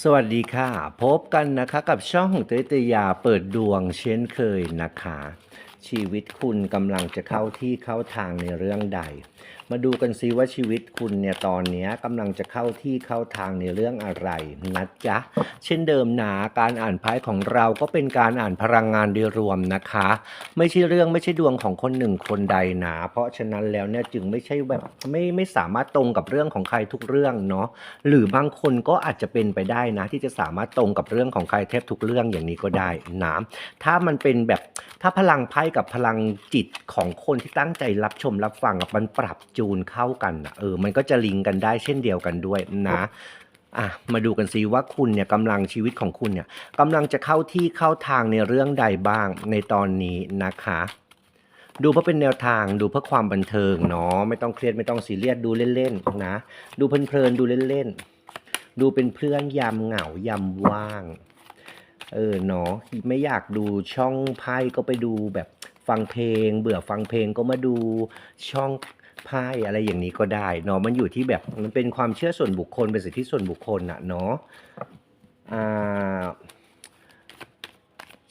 สวัสดีค่ะ พบกันนะคะกับช่องเตยเตยาเปิดดวงเช่นเคยนะคะ ชีวิตคุณกำลังจะเข้าที่เข้าทางในเรื่องใด มาดูกันซิว่าชีวิตคุณเนี่ยตอนนี้กำลังจะเข้าที่เข้าทางในเรื่องอะไรนะจ๊ะ เช่นเดิมนะการอ่านไพ่ของเราก็เป็นการอ่านพลังงานโดยรวมนะคะ ไม่ใช่เรื่องไม่ใช่ดวงของคนหนึ่งคนใดนะเพราะฉะนั้นแล้วเนี่ยจึงไม่ใช่แบบไม่ไม่สามารถตรงกับเรื่องของใครทุกเรื่องเนาะหรือบางคนก็อาจจะเป็นไปได้นะ ที่จะสามารถตรงกับเรื่องของใครแทบทุกเรื่องอย่างนี้ก็ได้นะถ้ามันเป็นแบบถ้าพลังไพ่กับพลังจิตของคนที่ตั้งใจรับชมรับฟังมันปรับจูนเข้ากันอะเออ มันก็จะลิงก์กันได้เช่นเดียวกันด้วยนะอะมาดูกันซิว่าคุณเนี่ยกำลังชีวิตของคุณเนี่ยกำลังจะเข้าที่เข้าทางในเรื่องใดบ้างในตอนนี้นะคะ ดูเพื่อเป็นแนวทางดูเพื่อความบันเทิงเนาะไม่ต้องเครียดไม่ต้องซีเรียสดูเล่นๆนะ ดูเพลินๆดูเล่นๆดูเป็นเพื่อนยามเหงายามว่าง เออเนาะไม่อยากดูช่องไพ่ก็ไปดูแบบฟังเพลง เบื่อฟังเพลงก็มาดูช่อง ไพ่อะไรอย่างนี้ก็ได้เนาะมันอยู่ที่แบบมันเป็นความเชื่อส่วนบุคคลเป็นสิทธิส่วนบุคคลอะเนาะอ่า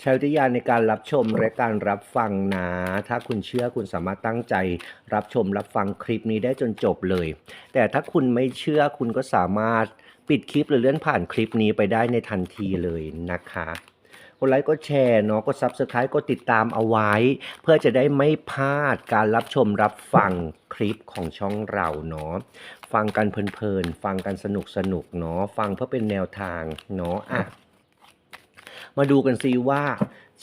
ช้วิทยาในการรับชมและการรับฟังนะ ถ้าคุณเชื่อคุณสามารถตั้งใจ รับชมรับฟังคลิปนี้ได้จนจบเลย แต่ถ้าคุณไม่เชื่อคุณก็สามารถปิดคลิปหรือเลื่อนผ่านคลิปนี้ไปได้ในทันทีเลยนะคะ กดไลค์ก็แชร์เนาะก็ซับสไครต์ก็ติดตามเอาไว้ เพื่อจะได้ไม่พลาดการรับชมรับฟังคลิปของช่องเราเนาะฟังกันเพลินๆฟังกันสนุกสนุกๆเนาะฟังเพื่อเป็นแนวทางเนาะอะมาดูกันซิว่า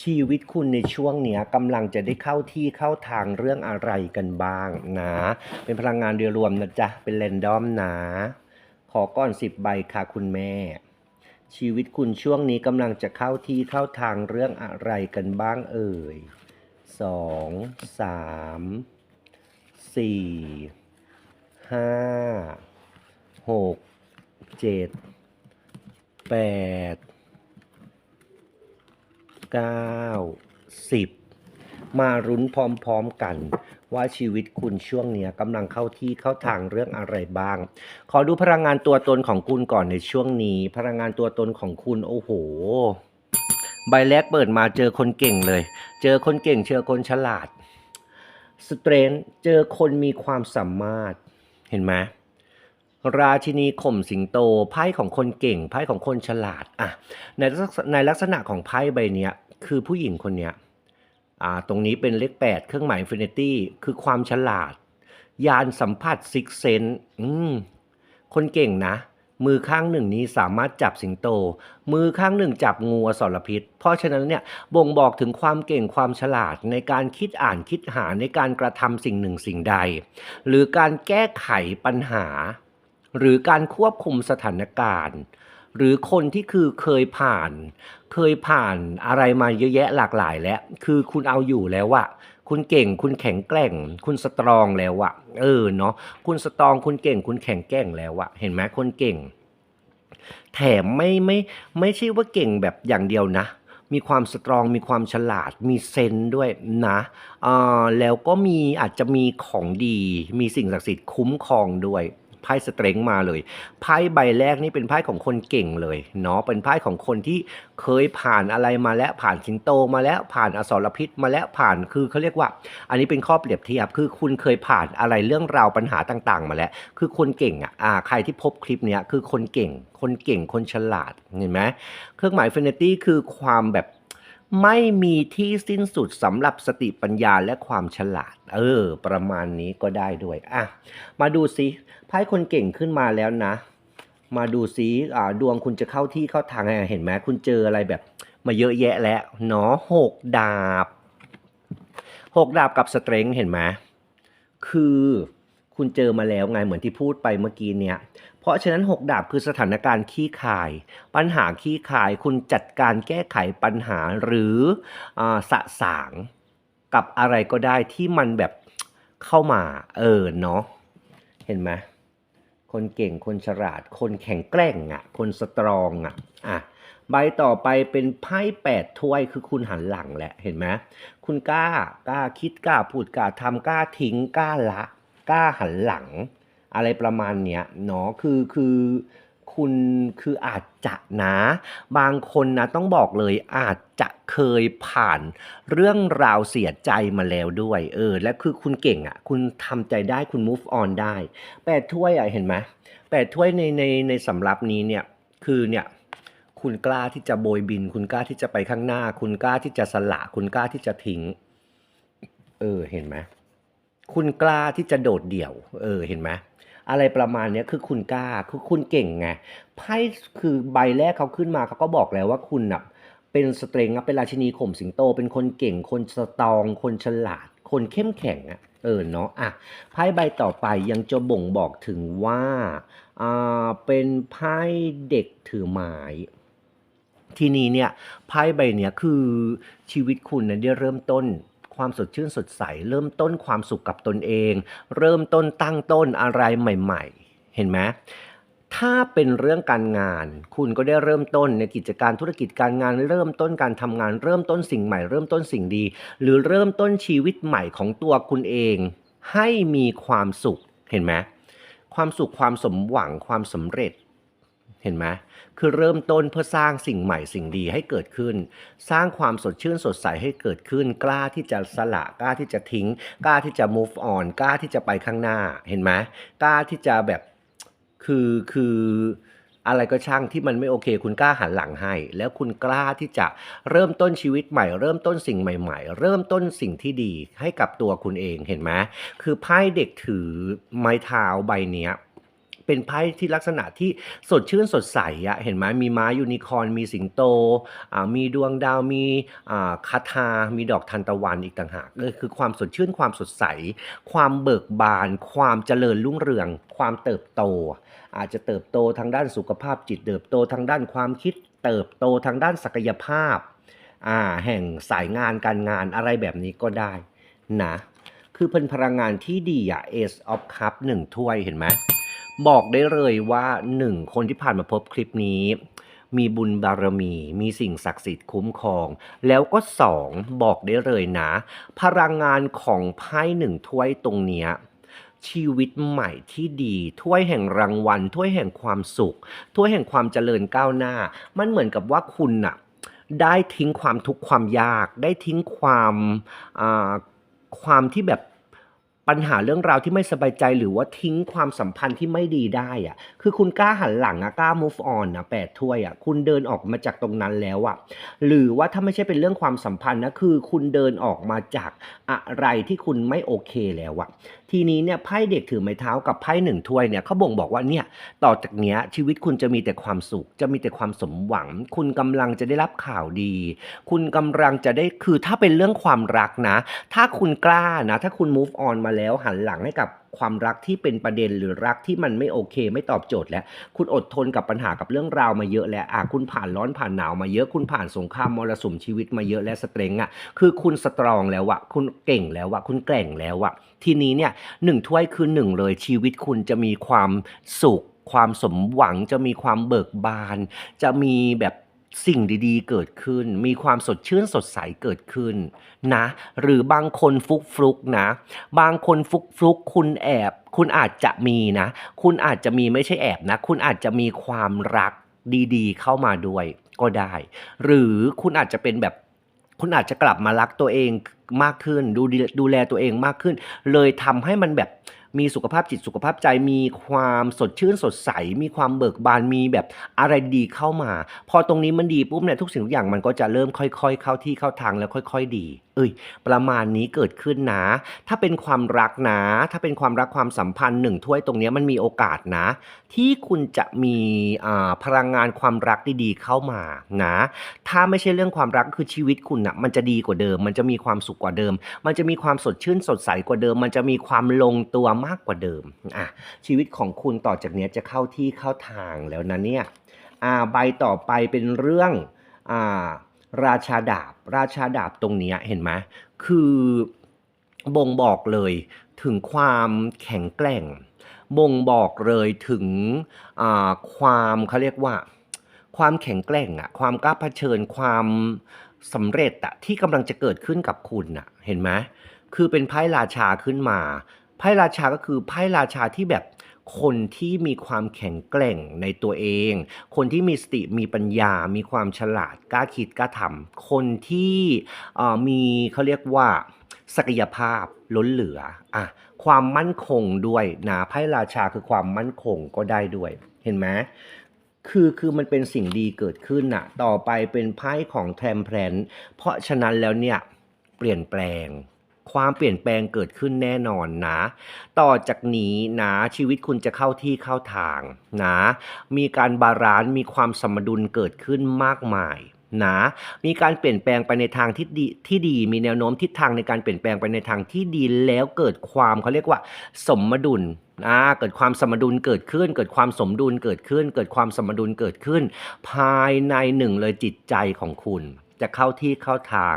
ชีวิตคุณในช่วงเนี้ยกำลังจะได้เข้าที่เข้าทางเรื่องอะไรกันบ้างนะ เป็นพลังงานโดยรวมนะจ๊ะ เป็นแรนดอมนะ ขอก้อนสิบใบค่ะคุณแม่ ชีวิตคุณช่วงนี้กำลังจะเข้าที่เข้าทางเรื่องอะไรกันบ้างเอ่ยสองสามสี่ห้าหกเจ็ดแปดเก้าสิบมารุ้นพร้อมๆกัน ว่าชีวิตคุณช่วงเนี้ยกำลังเข้าที่เข้าทางเรื่องอะไรบ้าง ขอดูพลังงานตัวตนของคุณก่อนในช่วงนี้ พลังงานตัวตนของคุณโอ้โหใบแรกเปิดมาเจอคนเก่งเลย เจอคนเก่งเจอคนฉลาดสเตรนเจอคนมีความสามารถเห็นไหมราชินีข่มสิงโตไพ่ของคนเก่งไพ่ของคนฉลาดอะในในลักษณะของไพ่ใบเนี้ยคือผู้หญิงคนเนี้ย อ่าตรงนี้เป็นเลขแปดเครื่องหมายอินฟินิตี้คือความฉลาด ยานสัมผัสซิกเซนอืมคนเก่งนะ มือข้างหนึ่งนี้สามารถจับสิงโต มือข้างหนึ่งจับงูอสรพิษ เพราะฉะนั้นเนี่ยบ่งบอกถึงความเก่งความฉลาดในการคิดอ่านคิดหาในการกระทำสิ่งหนึ่งสิ่งใด หรือการแก้ไขปัญหา หรือการควบคุมสถานการณ์ หรือคนที่คือเคยผ่าน เคยผ่านอะไรมาเยอะแยะหลากหลายแล้ว คือคุณเอาอยู่แล้วอะคุณเก่งคุณแข็งแกร่ง คุณสตรองแล้วอะเออเนาะคุณสตรองคุณเก่ง คุณแข็งแกร่งแล้วอะเห็นไหมคนเก่ง แถมไม่ไม่ไม่ใช่ว่าเก่งแบบอย่างเดียวนะมีความสตรองมีความฉลาดมีเซนด้วยนะอ่าแล้วก็มีอาจจะมีของดี มีสิ่งศักดิ์สิทธิ์คุ้มครองด้วย ไพ่สเตรงมาเลย ไพ่ใบแรกนี่เป็นไพ่ของคนเก่งเลยเนาะเป็นไพ่ของคนที่เคยผ่านอะไรมาแล้วผ่านสิงโตมาแล้วผ่านอสรพิษมาแล้วผ่านคือเขาเรียกว่า อันนี้เป็นข้อเปรียบเทียบคือคุณเคยผ่านอะไรเรื่องราวปัญหาต่าง ๆ มาแล้ว คือคนเก่งอะอ่าใครที่พบคลิปเนี้ยคือคนเก่ง คนเก่งคนฉลาดเห็นไหมเครื่องหมายฟินิตี้คือความแบบ ไม่มีที่สิ้นสุดสำหรับสติปัญญาและความฉลาด เออ ประมาณนี้ก็ได้ด้วย อะ มาดูซิไพ่คนเก่งขึ้นมาแล้วนะ มาดูซิอ่าดวงคุณจะเข้าที่เข้าทางเห็นไหมคุณเจออะไรแบบ มาเยอะแยะแล้วเนาะหกดาบหกดาบกับสเตรงเห็นไหมคือคุณเจอมาแล้วไงเหมือนที่พูดไปเมื่อกี้เนี่ย ราะฉะนั้นหกดาบคือสถานการณ์ขี้คาย ปัญหาขี้คายคุณจัดการแก้ไขปัญหาหรืออสะสางกับอะไรก็ได้ที่มันแบบเข้ามาเออเนาะเห็นไหมคนเก่งคนฉลาด คนแข็งแกร่งอะ คนสตรองอะอะใบต่อไปเป็นไพ่แปดถ้วยคือคุณหันหลังแหละเห็นไหมคุณกล้ากล้าคิดกล้าพูดกล้าทำกล้าทิ้งกล้าละกล้าหันหลัง อะไรประมาณเนี้ยเนาะคือคือคุณคืออาจจะนะ บางคนนะต้องบอกเลยอาจจะเคยผ่านเรื่องราวเสียใจมาแล้วด้วยเออและคือคุณเก่งอะ คุณทำใจได้คุณ move on ได้แปดถ้วยอะเห็นไหมแปดถ้วยในในในสำรับนี้เนี่ยคือเนี่ยคุณกล้าที่จะโบยบิน คุณกล้าที่จะไปข้างหน้า คุณกล้าที่จะสละคุณกล้าที่จะทิ้ง เออเห็นไหมคุณกล้าที่จะโดดเดี่ยว เออเห็นไหม อะไรประมาณนี้คือคุณกล้าคือคุณเก่งไงไพ่คือใบแรกเขาขึ้นมาเขาก็บอกแล้วว่าคุณน่ะเป็นสเตรงเป็นราชินีข่มสิงโต เป็นคนเก่ง คนสตอง คนฉลาด คนเข้มแข็งอะเออเนาะอะไพ่ใบต่อไปยังจะบ่งบอกถึงว่าอ่าเป็นไพ่เด็กถือไม้ทีนี้เนี่ยไพ่ใบเนี้ยคือชีวิตคุณเนะได้เริ่มต้น ความสดชื่นสดใส เริ่มต้นความสุขกับตนเอง เริ่มต้นตั้งต้นอะไรใหม่ ๆ เห็นไหมถ้าเป็นเรื่องการงาน คุณก็ได้เริ่มต้นในกิจการธุรกิจการงาน เริ่มต้นการทำงาน เริ่มต้นสิ่งใหม่ เริ่มต้นสิ่งดี หรือเริ่มต้นชีวิตใหม่ของตัวคุณเอง ให้มีความสุขเห็นไหมความสุขความสมหวังความสำเร็จ เห็นไหมคือเริ่มต้นเพื่อสร้างสิ่งใหม่สิ่งดีให้เกิดขึ้น สร้างความสดชื่นสดใสให้เกิดขึ้น กล้าที่จะสละกล้าที่จะทิ้ง กล้าที่จะ move on กล้าที่จะไปข้างหน้าเห็นไหมกล้าที่จะแบบคือคืออะไรก็ช่างที่มันไม่โอเค คุณกล้าหันหลังให้ แล้วคุณกล้าที่จะเริ่มต้นชีวิตใหม่ เริ่มต้นสิ่งใหม่ ๆ เริ่มต้นสิ่งที่ดีให้กับตัวคุณเองเห็นไหมคือไพ่เด็กถือไม้เท้าใบเนี้ย เป็นไพ่ที่ลักษณะที่สดชื่นสดใสอะเห็นไหมมีม้ายูนิคอร์นมีสิงโตอ่ามีดวงดาวมีอ่าคาทา มีดอกทันตะวันอีกต่างหากเลยคือความสดชื่นความสดใส ความเบิกบาน ความเจริญรุ่งเรือง ความเติบโต อาจจะเติบโตทางด้านสุขภาพจิตเติบโตทางด้านความคิด เติบโตทางด้านศักยภาพอ่าแห่งสายงานการงานอะไรแบบนี้ก็ได้นะคือเป็นพลังงานที่ดีอะ Ace of Cup หนึ่งถ้วยเห็นไหม บอกได้เลยว่าหนึ่งคนที่ผ่านมาพบคลิปนี้ มีบุญบารมี มีสิ่งศักดิ์สิทธิ์คุ้มครอง แล้วก็สองบอกได้เลยนะ พลังงานของไพ่หนึ่งถ้วยตรงเนี้ยชีวิตใหม่ที่ดีถ้วยแห่งรางวัลถ้วยแห่งความสุขถ้วยแห่งความเจริญก้าวหน้า มันเหมือนกับว่าคุณน่ะได้ทิ้งความทุกข์ความยาก ได้ทิ้งความความที่แบบ ปัญหาเรื่องราวที่ไม่สบายใจหรือว่าทิ้งความสัมพันธ์ที่ไม่ดีได้อะคือคุณกล้าหันหลังอะกล้า move on นะแปดถ้วยอะคุณเดินออกมาจากตรงนั้นแล้วอะหรือว่าถ้าไม่ใช่เป็นเรื่องความสัมพันธ์นะคือคุณเดินออกมาจากอะไรที่คุณไม่โอเคแล้วอะ ทีนี้เนี่ยไพ่เด็กถือไม้เท้ากับไพ่หนึ่งถ้วยเนี่ยเขาบ่งบอกว่าเนี่ยต่อจากเนี้ยชีวิตคุณจะมีแต่ความสุข จะมีแต่ความสมหวัง คุณกำลังจะได้รับข่าวดี คุณกำลังจะได้คือถ้าเป็นเรื่องความรักนะ ถ้าคุณกล้านะ ถ้าคุณ move on มาแล้วหันหลังให้กับความรักที่เป็นประเด็นหรือรักที่มันไม่โอเค ไม่ตอบโจทย์แล้ว คุณอดทนกับปัญหากับเรื่องราวมาเยอะแล้วอะคุณผ่านร้อนผ่านหนาวมาเยอะคุณผ่านสงครามมรสุมชีวิตมาเยอะและสเตรงอะคือคุณสตรองแล้วอะคุณเก่งแล้วอะคุณแกร่งแล้วอะทีนี้เนี่ยหนึ่งถ้วยคือหนึ่งเลยชีวิตคุณจะมีความสุข ความสมหวังจะมีความเบิกบาน จะมีแบบ สิ่งดีๆ เกิดขึ้น มีความสดชื่นสดใสเกิดขึ้นนะ หรือบางคนฟุกฟลุกนะ บางคนฟุกฟลุกคุณแอบ คุณอาจจะมีนะ คุณอาจจะมีไม่ใช่แอบนะ คุณอาจจะมีความรักดีๆ เข้ามาด้วยก็ได้ หรือคุณอาจจะเป็นแบบคุณอาจจะกลับมารักตัวเองมากขึ้น ดูดีดูแลตัวเองมากขึ้น เลยทำให้มันแบบ มีสุขภาพจิตสุขภาพใจ มีความสดชื่นสดใส มีความเบิกบานมีแบบอะไรดีเข้ามา พอตรงนี้มันดีปุ๊บเนี่ยทุกสิ่งทุกอย่างมันก็จะเริ่มค่อย ๆ เข้าที่เข้าทางแล้วค่อย ๆ ดี เอ้ย ประมาณนี้เกิดขึ้นนะ ถ้าเป็นความรักนะ ถ้าเป็นความรักความสัมพันธ์หนึ่งถ้วยตรงเนี้ยมันมีโอกาสนะ ที่คุณจะมีอ่าพลังงานความรักดีๆเข้ามานะ ถ้าไม่ใช่เรื่องความรักคือชีวิตคุณนะมันจะดีกว่าเดิม มันจะมีความสุขกว่าเดิม มันจะมีความสดชื่นสดใสกว่าเดิม มันจะมีความลงตัวมากกว่าเดิมอะชีวิตของคุณต่อจากนี้จะเข้าที่เข้าทางแล้วนะเนี่ยอ่าใบต่อไปเป็นเรื่องอ่า ราชาดาบ ราชาดาบตรงนี้เห็นไหมคือบ่งบอกเลยถึงความแข็งแกร่ง บ่งบอกเลยถึงความเขาเรียกว่า ความแข็งแกร่งอะความกล้าเผชิญความสำเร็จอะที่กำลังจะเกิดขึ้นกับคุณอะเห็นไหมคือเป็นไพ่ราชาขึ้นมาไพ่ราชาก็คือไพ่ราชาที่แบบ คนที่มีความแข็งแกร่งในตัวเอง คนที่มีสติมีปัญญา มีความฉลาดกล้าคิดกล้าทำคนที่มีเขาเรียกว่าศักยภาพล้นเหลืออะความมั่นคงด้วยนะไพ่ราชาคือความมั่นคงก็ได้ด้วย เห็นไหมคือคือมันเป็นสิ่งดีเกิดขึ้นน่ะ ต่อไปเป็นไพ่ของแทมเพลนเพราะฉะนั้นแล้วเนี่ยเปลี่ยนแปลง ความเปลี่ยนแปลงเกิดขึ้นแน่นอนนะ ต่อจากนี้นะชีวิตคุณจะเข้าที่เข้าทางนะมีการบาลานซ์มีความสมดุลเกิดขึ้นมากมายนะมีการเปลี่ยนแปลงไปในทางที่ดีที่ดี มีแนวโน้มทิศทางในการเปลี่ยนแปลงไปในทางที่ดีแล้วเกิดความเขาเรียกว่า สมดุลนะเกิดความสมดุลเกิดขึ้น เกิดความสมดุลเกิดขึ้น เกิดความสมดุลเกิดขึ้น ภายในหนึ่งเลยจิตใจของคุณ จะเข้าที่เข้าทาง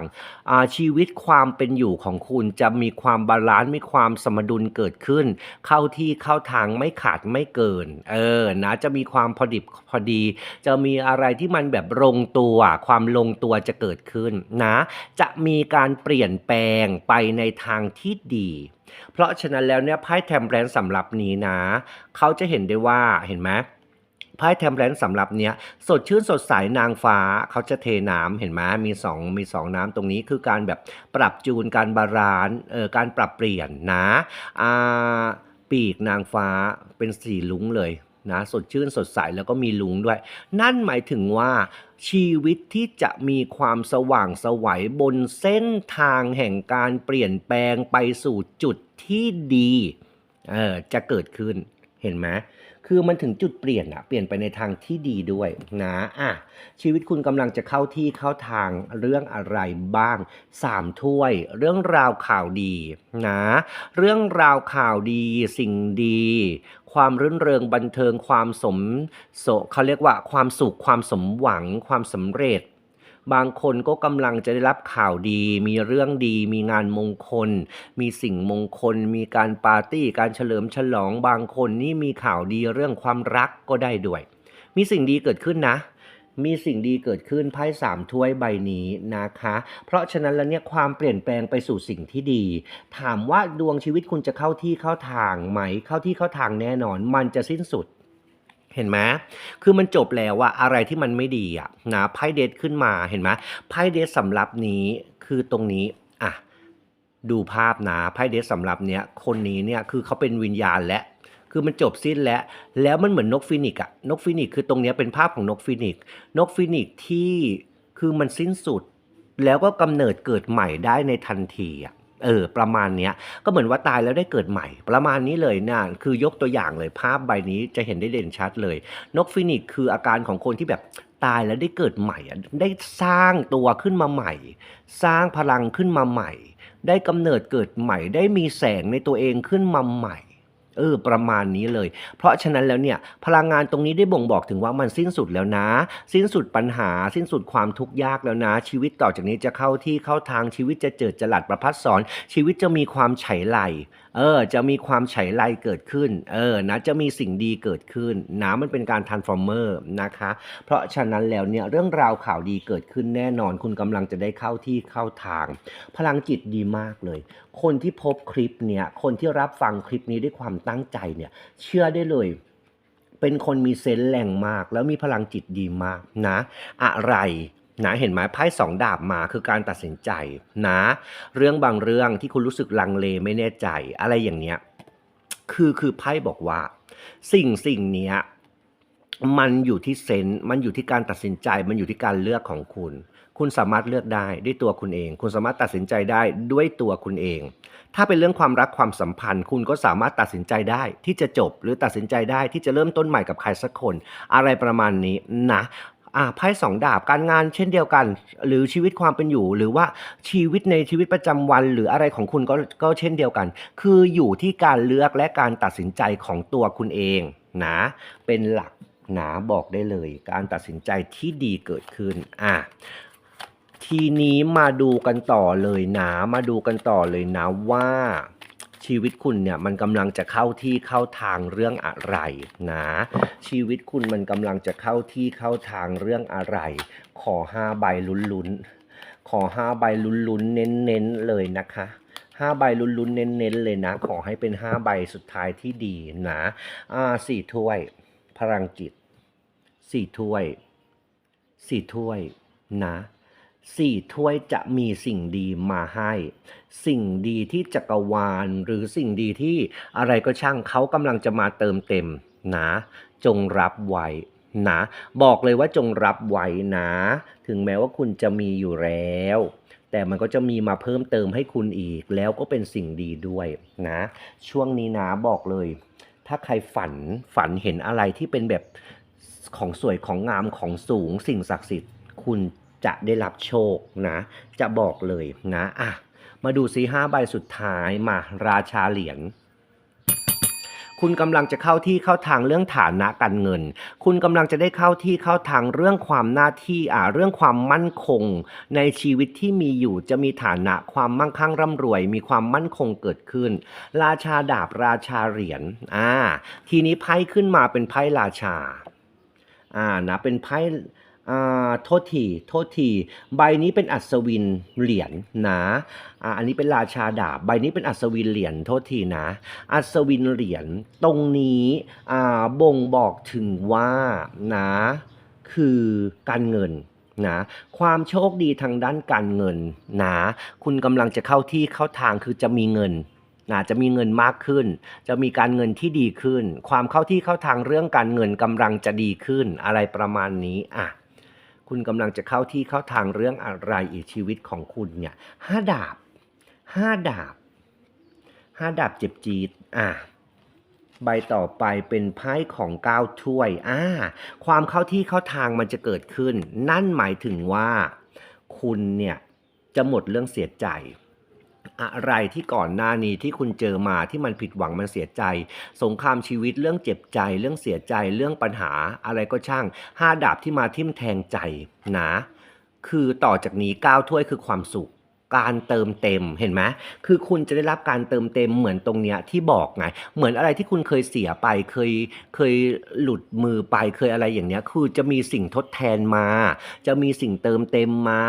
อาชีวิตความเป็นอยู่ของคุณจะมีความบาลานซ์มีความสมดุลเกิดขึ้น เข้าที่เข้าทางไม่ขาดไม่เกิน เออนะจะมีความพอดิบพอดี จะมีอะไรที่มันแบบลงตัวความลงตัวจะเกิดขึ้นนะ จะมีการเปลี่ยนแปลงไปในทางที่ดีเพราะฉะนั้นแล้วเนี่ยไพ่แทมเพลนสำหรับนี้นะ เขาจะเห็นได้ว่าเห็นไหม ไพ่แทมเพลนสำหรับเนี้ยสดชื่นสดใสนางฟ้าเขาจะเทน้ำเห็นไหมมีสองมีสองน้ำตรงนี้คือการแบบปรับจูนการบาลานซ์เออการปรับเปลี่ยนนะอ่าปีกนางฟ้าเป็นสีลุ้งเลยนะสดชื่นสดใสแล้วก็มีลุงด้วย นั่นหมายถึงว่าชีวิตที่จะมีความสว่างสวัยบนเส้นทางแห่งการเปลี่ยนแปลงไปสู่จุดที่ดีเออจะเกิดขึ้นเห็นไหม คือมันถึงจุดเปลี่ยนอะเปลี่ยนไปในทางที่ดีด้วยนะอะชีวิตคุณกำลังจะเข้าที่เข้าทางเรื่องอะไรบ้างสามถ้วย เรื่องราวข่าวดีนะเรื่องราวข่าวดี สิ่งดี ความรื่นเริงบันเทิงความสมโสเขาเรียกว่าความสุขความสมหวัง ความสำเร็จ บางคนก็กำลังจะได้รับข่าวดี มีเรื่องดี มีงานมงคล มีสิ่งมงคล มีการปาร์ตี้ การเฉลิมฉลอง บางคนนี่มีข่าวดีเรื่องความรักก็ได้ด้วย มีสิ่งดีเกิดขึ้นนะมีสิ่งดีเกิดขึ้นไพ่สามถ้วยใบนี้นะคะ เพราะฉะนั้นแล้วเนี่ยความเปลี่ยนแปลงไปสู่สิ่งที่ดี ถามว่าดวงชีวิตคุณจะเข้าที่เข้าทางไหม เข้าที่เข้าทางแน่นอน มันจะสิ้นสุด เห็นไหมคือมันจบแล้วว่าอะไรที่มันไม่ดีอะนะไพ่เดทขึ้นมาเห็นไหมไพ่เดทสำหรับนี้คือตรงนี้อะดูภาพนะไพ่เดทสำหรับเนี้ยคนนี้เนี่ยคือเขาเป็นวิญญาณและคือมันจบสิ้นแล้ว แล้วมันเหมือนนกฟินิกอะนกฟินิกคือตรงนี้เป็นภาพของนกฟินิก นกฟินิกที่คือมันสิ้นสุด แล้วก็กำเนิดเกิดใหม่ได้ในทันทีอะ เออประมาณเนี้ยก็เหมือนว่าตายแล้วได้เกิดใหม่ ประมาณนี้เลยนะคือยกตัวอย่างเลยภาพใบนี้จะเห็นได้เด่นชัดเลย นกฟินิกคืออาการของคนที่แบบตายแล้วได้เกิดใหม่อะได้สร้างตัวขึ้นมาใหม่ สร้างพลังขึ้นมาใหม่ ได้กำเนิดเกิดใหม่ ได้มีแสงในตัวเองขึ้นมาใหม่ เออประมาณนี้เลย เพราะฉะนั้นแล้วเนี่ยพลังงานตรงนี้ได้บ่งบอกถึงว่ามันสิ้นสุดแล้วนะ สิ้นสุดปัญหา สิ้นสุดความทุกข์ยากแล้วนะ ชีวิตต่อจากนี้จะเข้าที่เข้าทางชีวิตจะเจิดจรัสประพัดสอนชีวิตจะมีความไฉไล เออจะมีความไฉไลเกิดขึ้นเออนะจะมีสิ่งดีเกิดขึ้นนะมันเป็นการทันฟอร์เมอร์นะคะ เพราะฉะนั้นแล้วเนี่ยเรื่องราวข่าวดีเกิดขึ้นแน่นอนคุณกำลังจะได้เข้าที่เข้าทาง พลังจิตดีมากเลย คนที่พบคลิปเนี่ยคนที่รับฟังคลิปนี้ด้วยความตั้งใจเนี่ยเชื่อได้เลยเป็นคนมีเซนส์แรงมาก แล้วมีพลังจิตดีมากนะ อะไร นะเห็นไหมไพ่สองดาบมาคือการตัดสินใจนะ เรื่องบางเรื่องที่คุณรู้สึกลังเลไม่แน่ใจ อะไรอย่างเนี้ยคือคือไพ่บอกว่า สิ่งสิ่งเนี้ยมันอยู่ที่เซนส์มันอยู่ที่การตัดสินใจ มันอยู่ที่การเลือกของคุณ คุณสามารถเลือกได้ด้วยตัวคุณเอง คุณสามารถตัดสินใจได้ด้วยตัวคุณเอง ถ้าเป็นเรื่องความรักความสัมพันธ์ คุณก็สามารถตัดสินใจได้ที่จะจบ หรือตัดสินใจได้ที่จะเริ่มต้นใหม่กับใครสักคน อะไรประมาณนี้นะ อ่าไพ่สองดาบการงานเช่นเดียวกัน หรือชีวิตความเป็นอยู่ หรือว่าชีวิตในชีวิตประจำวัน หรืออะไรของคุณก็ก็เช่นเดียวกัน คืออยู่ที่การเลือกและการตัดสินใจของตัวคุณเองนะเป็นหลักนะบอกได้เลย การตัดสินใจที่ดีเกิดขึ้นอะทีนี้มาดูกันต่อเลยนะมาดูกันต่อเลยนะว่า ชีวิตคุณเนี่ยมันกำลังจะเข้าที่เข้าทางเรื่องอะไรนะชีวิตคุณมันกำลังจะเข้าที่เข้าทางเรื่องอะไร ขอห้าใบลุ้นๆขอห้าใบลุ้นๆเน้นๆเลยนะคะห้าใบลุ้นๆเน้นๆเลยนะ ขอให้เป็นห้าใบสุดท้ายที่ดีนะอ่าสี่ถ้วย พลังจิตสี่ถ้วยสี่ถ้วยนะ สี่ถ้วยจะมีสิ่งดีมาให้ สิ่งดีที่จักรวาล หรือสิ่งดีที่อะไรก็ช่างเขากำลังจะมาเติมเต็มนะจงรับไว้นะบอกเลยว่าจงรับไว้นะ ถึงแม้ว่าคุณจะมีอยู่แล้ว แต่มันก็จะมีมาเพิ่มเติมให้คุณอีก แล้วก็เป็นสิ่งดีด้วยนะ ช่วงนี้นะบอกเลย ถ้าใครฝันฝันเห็นอะไรที่เป็นแบบของสวยของงามของสูงสิ่งศักดิ์สิทธิ์ คุณ จะได้รับโชคนะ จะบอกเลยนะอะมาดูซิห้าใบสุดท้ายมาราชาเหรียญคุณกำลังจะเข้าที่เข้าทางเรื่องฐานะการเงิน คุณกำลังจะได้เข้าที่เข้าทางเรื่องความหน้าที่อ่าเรื่องความมั่นคง ในชีวิตที่มีอยู่จะมีฐานะความมั่งคั่งร่ำรวย มีความมั่นคงเกิดขึ้น ราชาดาบราชาเหรียญอ่าทีนี้ไพ่ขึ้นมาเป็นไพ่ราชาอ่านะเป็นไพ่ โทษทีโทษทีใบนี้เป็นอัศวินเหรียญนะอ่าอันนี้เป็นราชาดาบ ใบนี้เป็นอัศวินเหรียญโทษทีนะ อัศวินเหรียญตรงนี้อ่าบ่งบอกถึงว่านะคือการเงินนะความโชคดีทางด้านการเงินนะคุณกำลังจะเข้าที่เข้าทางคือจะมีเงินนะจะมีเงินมากขึ้น จะมีการเงินที่ดีขึ้น ความเข้าที่เข้าทางเรื่องการเงินกำลังจะดีขึ้น อะไรประมาณนี้อะ คุณกำลังจะเข้าที่เข้าทางเรื่องอะไรอีกชีวิตของคุณเนี่ยห้าดาบห้าดาบห้าดาบเจ็บจีดอะใบต่อไปเป็นไพ่ของก้าวถ้วยอ่าความเข้าที่เข้าทางมันจะเกิดขึ้น นั่นหมายถึงว่า คุณเนี่ยจะหมดเรื่องเสียใจ อะไรที่ก่อนหน้านี้ที่คุณเจอมาที่มันผิดหวังมันเสียใจ สงครามชีวิตเรื่องเจ็บใจ เรื่องเสียใจเรื่องปัญหาอะไรก็ช่างห้าดาบที่มาทิ่มแทงใจนะคือต่อจากนี้ก้าถ้วยคือความสุขการเติมเต็มเห็นไหมคือคุณจะได้รับการเติมเต็มเหมือนตรงเนี้ยที่บอกไง เหมือนอะไรที่คุณเคยเสียไป เคยเคยหลุดมือไปเคยอะไรอย่างเนี้ย คือจะมีสิ่งทดแทนมา จะมีสิ่งเติมเต็มมา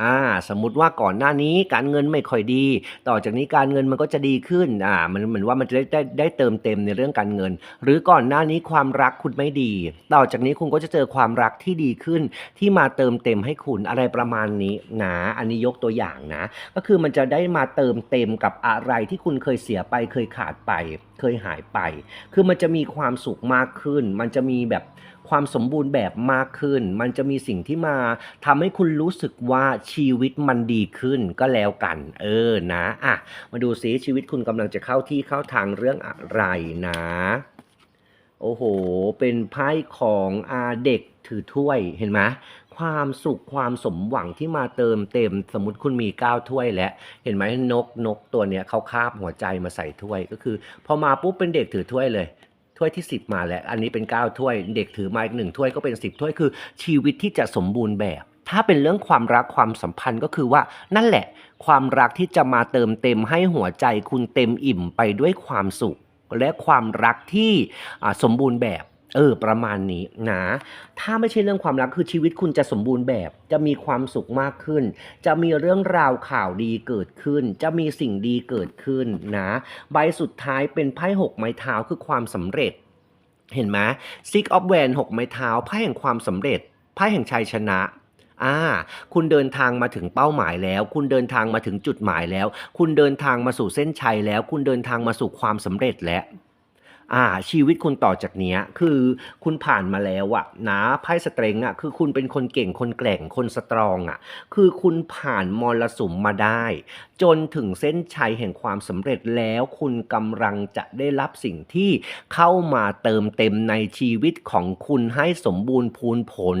อ่าสมมุติว่าก่อนหน้านี้การเงินไม่ค่อยดี ต่อจากนี้การเงินมันก็จะดีขึ้นอ่ามันเหมือนว่ามันจะได้ได้ได้เติมเต็มในเรื่องการเงิน หรือก่อนหน้านี้ความรักคุณไม่ดี ต่อจากนี้คุณก็จะเจอความรักที่ดีขึ้น ที่มาเติมเต็มให้คุณอะไรประมาณนี้นะอันนี้ยกตัวอย่างนะ ก็คือมันจะได้มาเติมเต็มกับอะไรที่คุณเคยเสียไป เคยขาดไป เคยหายไป คือมันจะมีความสุขมากขึ้น มันจะมีแบบ ความสมบูรณ์แบบมากขึ้น มันจะมีสิ่งที่มาทำให้คุณรู้สึกว่าชีวิตมันดีขึ้นก็แล้วกัน เออนะอะมาดูซิชีวิตคุณกำลังจะเข้าที่เข้าทางเรื่องอะไรนะ โอ้โห เป็นไพ่ของอาเด็กถือถ้วยเห็นไหมความสุขความสมหวังที่มาเติมเต็มสมมติคุณมี9ถ้วยแล้ว เห็นไหมนกนกตัวเนี้ยเขาคาบหัวใจมาใส่ถ้วยก็คือ พอมาปุ๊บเป็นเด็กถือถ้วยเลย ถ้วยที่ 10 มาแล้ว อันนี้เป็น 9 ถ้วย เด็กถือมาอีกหนึ่งถ้วยก็เป็น 10 ถ้วยคือชีวิตที่จะสมบูรณ์แบบ ถ้าเป็นเรื่องความรักความสัมพันธ์ก็คือว่านั่นแหละ ความรักที่จะมาเติมเต็มให้หัวใจคุณเต็มอิ่มไปด้วยความสุข และความรักที่สมบูรณ์แบบ เออ ประมาณนี้นะถ้าไม่ใช่เรื่องความรักคือชีวิตคุณจะสมบูรณ์แบบ จะมีความสุขมากขึ้น จะมีเรื่องราวข่าวดีเกิดขึ้น จะมีสิ่งดีเกิดขึ้นนะ ใบสุดท้ายเป็นไพ่หกไม้เท้าคือความสำเร็จ เห็นไหม Six of w a n d หกไม้เท้าไพ่แห่งความสำเร็จไพ่แห่งชัยชนะอ่าคุณเดินทางมาถึงเป้าหมายแล้ว คุณเดินทางมาถึงจุดหมายแล้ว คุณเดินทางมาสู่เส้นชัยแล้ว คุณเดินทางมาสู่ความสำเร็จแล้ว อ่าชีวิตคุณต่อจากเนี้ยคือคุณผ่านมาแล้วอะนะไพ่สเตรงอะคือคุณเป็นคนเก่งคนแกร่งคนสตรองอะคือคุณผ่านมรสุมมาได้ จนถึงเส้นชัยแห่งความสำเร็จแล้ว คุณกำลังจะได้รับสิ่งที่เข้ามาเติมเต็มในชีวิตของคุณให้สมบูรณ์พูนผล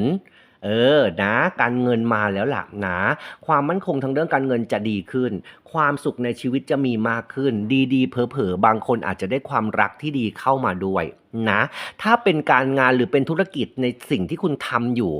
เออนะ การเงินมาแล้วล่ะนะ ความมั่นคงทางเรื่องการเงินจะดีขึ้น ความสุขในชีวิตจะมีมากขึ้น ดีๆ เผลอๆ บางคนอาจจะได้ความรักที่ดีเข้ามาด้วย นะถ้าเป็นการงานหรือเป็นธุรกิจในสิ่งที่คุณทำอยู่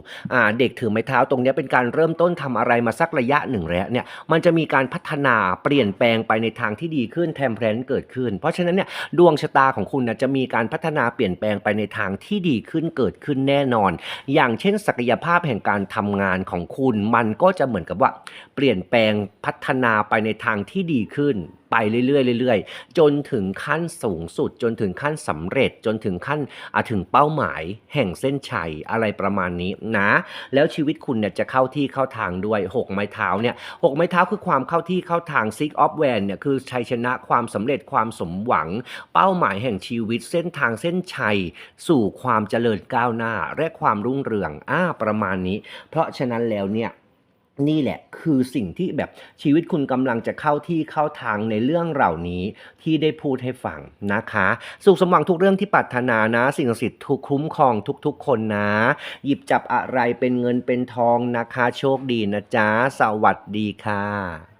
เด็กถือไม้เท้าตรงนี้เป็นการเริ่มต้นทำอะไรมาสักระยะหนึ่งแล้วเนี่ยมันจะมีการพัฒนาเปลี่ยนแปลงไปในทางที่ดีขึ้นแทมเพลนเกิดขึ้น เพราะฉะนั้นเนี่ยดวงชะตาของคุณนะจะมีการพัฒนาเปลี่ยนแปลงไปในทางที่ดีขึ้นเกิดขึ้นแน่นอน อย่างเช่น ศักยภาพแห่งการทำงานของคุณ มันก็จะเหมือนกับว่า เปลี่ยนแปลงพัฒนาไปในทางที่ดีขึ้นไปเรื่อยๆเรื่อยๆ จนถึงขั้นสูงสุด จนถึงขั้นสำเร็จจนถึงขั้นอะถึงเป้าหมายแห่งเส้นชัยอะไรประมาณนี้นะ แล้วชีวิตคุณเนี่ยจะเข้าที่เข้าทางด้วยหกไม้เท้าเนี่ยหกไม้เท้าคือความเข้าที่เข้าทางซิกออฟแวนเนี่ยคือชัยชนะความสำเร็จความสมหวัง เป้าหมายแห่งชีวิตเส้นทางเส้นชัย สู่ความเจริญก้าวหน้า และความรุ่งเรืองอ่าประมาณนี้ เพราะฉะนั้นแล้วเนี่ย นี่แหละคือสิ่งที่แบบชีวิตคุณกำลังจะเข้าที่เข้าทางในเรื่องเหล่านี้ที่ได้พูดให้ฟังนะคะ สุขสมหวังทุกเรื่องที่ปรารถนานะ สิ่งศักดิ์สิทธิ์ทุกคุ้มครองทุกๆ คนนะ หยิบจับอะไรเป็นเงินเป็นทองนะคะ โชคดีนะจ๊ะ สวัสดีค่ะ